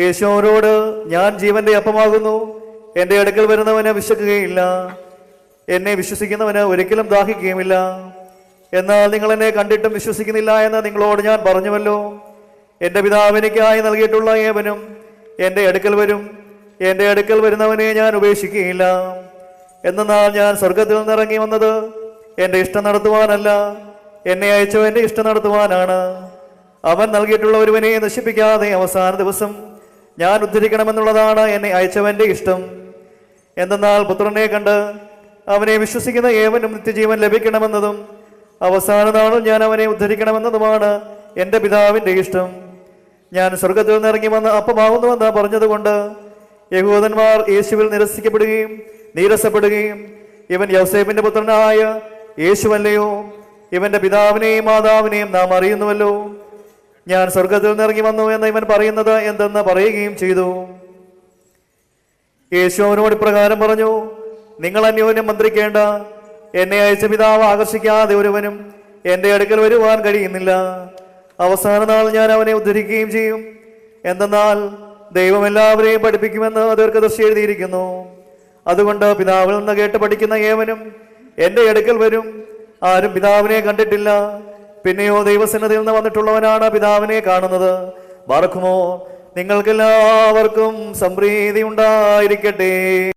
യേശു അവരോട് ഞാൻ ജീവന്റെ അപ്പമാകുന്നു. എന്റെ അടുക്കൽ വരുന്നവനെ വിശക്കുകയില്ല എന്നെ വിശ്വസിക്കുന്നവന് ഒരിക്കലും ദാഹിക്കുകയുമില്ല. എന്നാൽ നിങ്ങൾ എന്നെ കണ്ടിട്ടും വിശ്വസിക്കുന്നില്ല എന്ന് നിങ്ങളോട് ഞാൻ പറഞ്ഞുവല്ലോ. എന്റെ പിതാവ് എനിക്കായി നൽകിയിട്ടുള്ള ഏവനും എന്റെ അടുക്കൽ വരും. എന്റെ അടുക്കൽ വരുന്നവനെ ഞാൻ ഉപേക്ഷിക്കുകയില്ല. എന്നാൽ ഞാൻ സ്വർഗത്തിൽ നിന്നിറങ്ങി വന്നത് എന്റെ ഇഷ്ടം നടത്തുവാനല്ല. എന്നെ അയച്ചവന്റെ ഇഷ്ടം നടത്തുവാനാണ്. അവൻ നൽകിയിട്ടുള്ള ഒരുവനെ നശിപ്പിക്കാതെ അവസാന ദിവസം ഞാൻ ഉദ്ധരിക്കണമെന്നുള്ളതാണ് എന്നെ അയച്ചവന്റെ ഇഷ്ടം. എന്തെന്നാൽ പുത്രനെ കണ്ട് അവനെ വിശ്വസിക്കുന്ന ഏവനും നിത്യജീവൻ ലഭിക്കണമെന്നതും അവസാന നാളിൽ ഞാൻ അവനെ ഉദ്ധരിക്കണമെന്നതുമാണ് എന്റെ പിതാവിന്റെ ഇഷ്ടം. ഞാൻ സ്വർഗത്തിൽ നിന്ന് ഇറങ്ങി വന്ന് അപ്പമാകുന്നുവെന്ന് പറഞ്ഞതുകൊണ്ട് യഹൂദന്മാർ യേശുവിൽ നിരസിക്കപ്പെടുകയും നീരസപ്പെടുകയും ഇവൻ യൗസേബിന്റെ പുത്രനായ യേശുവല്ലയോ ഇവന്റെ പിതാവിനെയും മാതാവിനെയും നാം അറിയുന്നുവല്ലോ. ഞാൻ സ്വർഗത്തിൽ നിന്ന് ഇറങ്ങി വന്നു എന്ന് ഇവൻ പറയുന്നത് എന്തെന്ന് പറയുകയും ചെയ്തു. യേശു അവനോട് ഇപ്രകാരം പറഞ്ഞു നിങ്ങൾ അന്യോന്യം മന്ത്രിക്കേണ്ട എന്നെ അയച്ച പിതാവ് ആകർഷിക്കാതെ ഒരുവനും എന്റെ അടുക്കൽ വരുവാൻ കഴിയുന്നില്ല. അവസാന നാൾ ഞാൻ അവനെ ഉദ്ധരിക്കുകയും ചെയ്യും. എന്തെന്നാൽ ദൈവം എല്ലാവരെയും പഠിപ്പിക്കുമെന്ന് ദീർഘദർശി എഴുതിയിരിക്കുന്നു. അതുകൊണ്ട് പിതാവിൽ നിന്ന് കേട്ട് പഠിക്കുന്ന ഏവനും എന്റെ അടുക്കൽ വരും. ആരും പിതാവിനെ കണ്ടിട്ടില്ല. പിന്നെയോ ദൈവസന്നതിൽ നിന്ന് വന്നിട്ടുള്ളവനാണ് പിതാവിനെ കാണുന്നത്. മറക്കുമോ? നിങ്ങൾക്കെല്ലാവർക്കും സംപ്രീതി ഉണ്ടായിരിക്കട്ടെ.